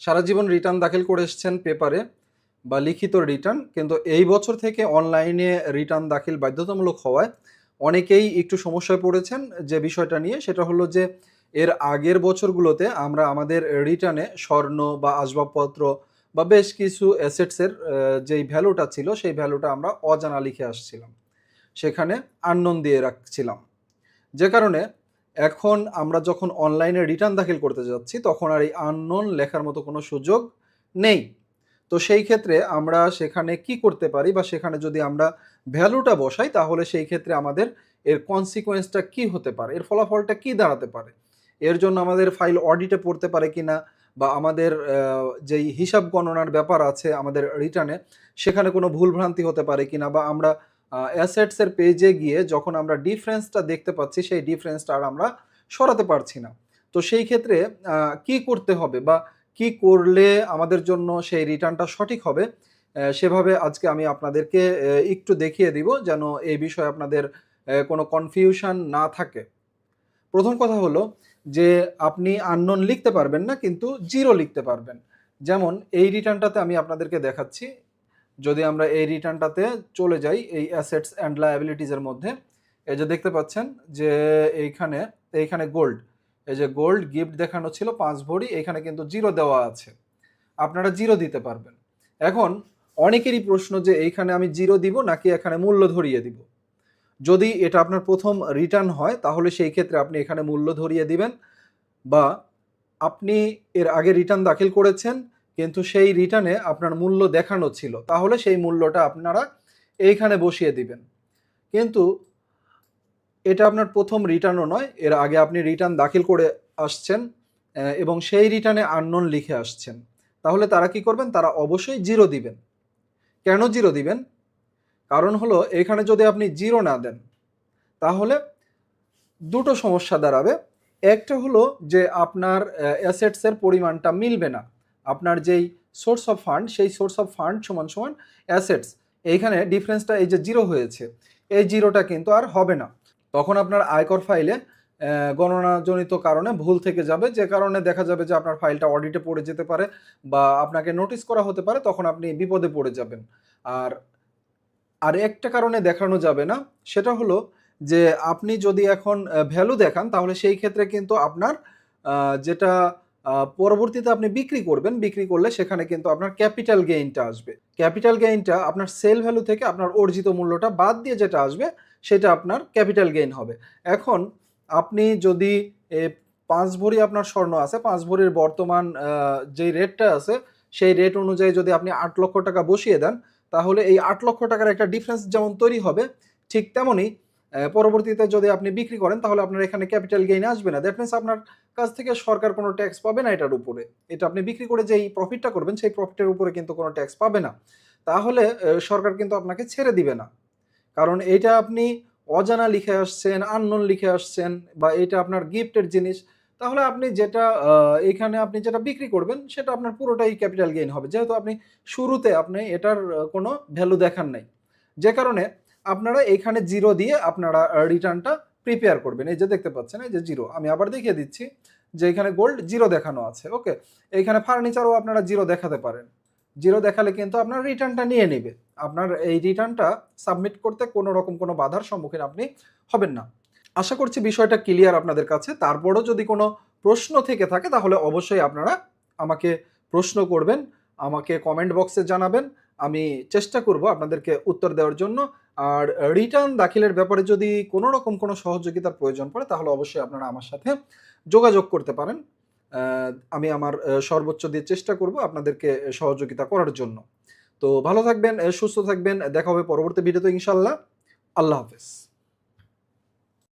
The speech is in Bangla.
সারা জীবন রিটার্ন দাখিল করে এসেছেন পেপারে বা লিখিত রিটার্ন কিন্তু এই বছর থেকে অনলাইনে রিটার্ন দাখিল বাধ্যতামূলক হওয়ায় অনেকেই একটু সমস্যায় পড়েছেন যে বিষয়টা নিয়ে। সেটা হলো যে, এর আগের বছরগুলোতে আমরা আমাদের রিটার্নে স্বর্ণ বা আসবাবপত্র বা বেশ কিছু অ্যাসেটসের যেই ভ্যালুটা ছিল, সেই ভ্যালুটা আমরা অজানা লিখে আসছিলাম। সেখানে আননোন দিয়ে রাখছিলাম। যে কারণে এখন আমরা যখন অনলাইনে রিটার্ন দাখিল করতে যাচ্ছি, তখন আর এই আননোন লেখার মতো কোনো সুযোগ নেই। তো সেই ক্ষেত্রে আমরা সেখানে কি করতে পারি বা সেখানে যদি আমরা ভ্যালুটা বসাই, তাহলে সেই ক্ষেত্রে আমাদের এর কনসিকোয়েন্সটা কি হতে পারে? এর ফলাফলটা কি দাঁড়াতে পারে? এর জন্য আমাদের ফাইল অডিটে পড়তে পারে কি না বা আমাদের যেই হিসাব গণনার ব্যাপার আছে আমাদের রিটার্নে সেখানে কোনো ভুলভ্রান্তি হতে পারে কি না বা আমরা অ্যাসেটসের পেজে গিয়ে যখন আমরা ডিফারেন্সটা দেখতে পাচ্ছি, সেই ডিফারেন্সটা আর আমরা সরাতে পারছি না। তো সেই ক্ষেত্রে কি করতে হবে বা কি করলে আমাদের জন্য সেই রিটার্নটা সঠিক হবে সেভাবে আজকে আমি আপনাদেরকে একটু দেখিয়ে দিব যেন এই বিষয়ে আপনাদের কোনো কনফিউশন না থাকে। প্রথম কথা হলো যে আপনি আননোন লিখতে পারবেন না, কিন্তু জিরো লিখতে পারবেন। যেমন এই রিটার্নটাতে আমি আপনাদেরকে দেখাচ্ছি যদি আমরা এই রিটার্নটাতে চলে যাই, এই অ্যাসেটস অ্যান্ড লায়াবিলিটিজের মধ্যে, এই যে দেখতে পাচ্ছেন যে এইখানে এইখানে গোল্ড এই যে গোল্ড গিফট দেখানো ছিল, পাঁচ ভরি, এখানে কিন্তু জিরো দেওয়া আছে। আপনারা জিরো দিতে পারবেন। এখন অনেকেরই প্রশ্ন যে এইখানে আমি জিরো দিব নাকি এখানে মূল্য ধরিয়ে দিব? যদি এটা আপনার প্রথম রিটার্ন হয়, তাহলে সেই ক্ষেত্রে আপনি এখানে মূল্য ধরিয়ে দিবেন বা আপনি এর আগে রিটার্ন দাখিল করেছেন কিন্তু সেই রিটার্নে আপনার মূল্য দেখানো ছিল। তাহলে সেই মূল্যটা আপনারা এইখানে বসিয়ে দিবেন। কিন্তু এটা আপনার প্রথম রিটার্নও নয়, এর আগে আপনি রিটার্ন দাখিল করে আসছেন এবং সেই রিটার্নে আননোন লিখে আসছেন। তাহলে তারা কি করবেন? তারা অবশ্যই জিরো দিবেন। কেন জিরো দিবেন? কারণ হলো এখানে যদি আপনি জিরো না দেন, তাহলে দুটো সমস্যা দাঁড়াবে। একটা হলো যে আপনার অ্যাসেটসের পরিমাণটা মিলবে না। আপনার যেই সোর্স অফ ফান্ড সেই সোর্স অফ ফান্ড সমান সমান অ্যাসেটস এইখানে ডিফারেন্সটা এই যে জিরো হয়েছে, এই জিরোটা কিন্তু আর হবে না। তখন আপনার আয়কর ফাইলে গণনাজনিত কারণে ভুল থেকে যাবে, যে কারণে দেখা যাবে যে আপনার ফাইলটা অডিটে পড়ে যেতে পারে বা আপনাকে নোটিশ করা হতে পারে, তখন আপনি বিপদে পড়ে যাবেন। আর আর একটা কারণে দেখানো যাবে না, সেটা হলো যে আপনি যদি এখন ভ্যালু দেখান, তাহলে সেই ক্ষেত্রে কিন্তু আপনার যেটা পরবর্তীতে আপনি বিক্রি করবেন, বিক্রি করলে সেখানে কিন্তু আপনার ক্যাপিটাল গেইনটা আসবে। ক্যাপিটাল গেইনটা আপনার সেল ভ্যালু থেকে আপনার অর্জিত মূল্যটা বাদ দিয়ে যেটা আসবে, সেটা আপনার ক্যাপিটাল গেইন হবে। এখন আপনি যদি পাঁচ ভরি আপনার স্বর্ণ আছে, পাঁচ ভরির বর্তমান যেই রেটটা আছে, সেই রেট অনুযায়ী যদি আপনি আট লক্ষ টাকা বসিয়ে দেন, তাহলে এই আট লক্ষ টাকার একটা ডিফারেন্স যেমন তৈরি হবে, ঠিক তেমনই পরবর্তীতে যদি আপনি বিক্রি করেন, তাহলে আপনার এখানে ক্যাপিটাল গেইন আসবে না। দ্যাট মিনস আপনার কাছ থেকে সরকার কোনো ট্যাক্স পাবে না এটার উপরে। এটা আপনি বিক্রি করে যেই প্রফিটটা করবেন, সেই প্রফিটের উপরে কিন্তু কোনো ট্যাক্স পাবে না। তাহলে সরকার কিন্তু আপনাকে ছেড়ে দিবে না। কারণ এইটা আপনি অজানা লিখে আসছেন আননোন লিখে আসছেন, বা এটা আপনার গিফটের জিনিস। তাহলে আপনি যেটা এখানে আপনি যেটা বিক্রি করবেন, সেটা আপনার পুরোটাই ক্যাপিটাল গেইন হবে। যেহেতু আপনি শুরুতে আপনি এটার কোনো ভ্যালু দেখান নাই। যে কারণে আপনারা এখানে জিরো দিয়ে আপনারা রিটার্নটা প্রিপেয়ার করবেন। এই যে দেখতে পাচ্ছেন, এই যে জিরো আমি আবার দেখিয়ে দিচ্ছি যে এখানে গোল্ড জিরো দেখানো আছে ওকে এইখানে ফার্নিচারও আপনারা জিরো দেখাতে পারেন। জিরো দেখালে কিন্তু আপনার রিটার্নটা নিয়ে নেবে। আপনার এই রিটার্নটা সাবমিট করতে কোনো রকম কোনো বাধার সম্মুখীন আপনি হবেন না। আশা করছি বিষয়টা ক্লিয়ার আপনাদের কাছে। তারপরও যদি কোনো প্রশ্ন থেকে থাকে, তাহলে অবশ্যই আপনারা আমাকে প্রশ্ন করবেন, আমাকে কমেন্ট বক্সে জানাবেন। আমি চেষ্টা করব আপনাদেরকে উত্তর দেওয়ার জন্য। আর রিটার্ন দাখিলের ব্যাপারে যদি কোনো রকম কোনো সহযোগিতার প্রয়োজন পড়ে, তাহলে অবশ্যই আপনারা আমার সাথে যোগাযোগ করতে পারেন। আমি আমার সর্বোচ্চ দিয়ে চেষ্টা করব আপনাদেরকে সহযোগিতা করার জন্য। তো ভালো থাকবেন, সুস্থ থাকবেন, দেখা হবে পরবর্তী ভিডিওতে ইনশাল্লাহ আল্লাহ হাফেজ।